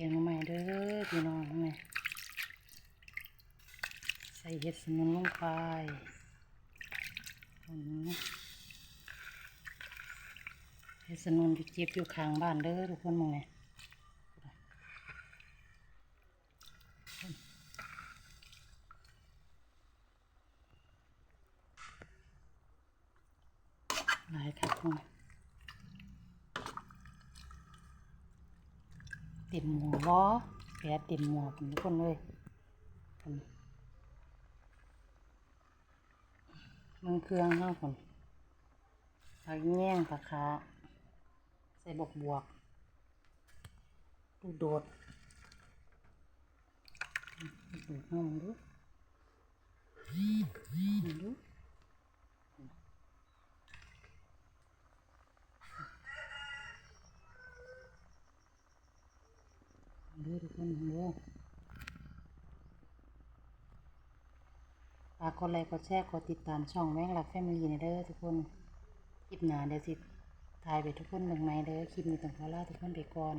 กียงใหม่เด้อพี่น้องไงใส่เห็ดสมุนลงไปอืมเห็ดสมุนอยู่เจ็บอยู่ข้างบ้านเด้อทุกคนมึงไงหลายครับมึง เต็มหม้อวอแผลเต็มหม้อผมทุกคนเลยมันเครื่องห้าคนผักแง่งผักขาใส่บกบวกลูโดดลูดดห้องดู มึงดูดูทุกคนดูฝากกดไลค์กดแชร์กดติดตามช่องแม่งรักแฟมิลี่เด้อทุกคนคลิปหนาเดี๋ยวสิถ่ายไปทุกคนหนึ่งไหมเด้อคลิปนี้ต้องขอลาทุกคนไปก่อน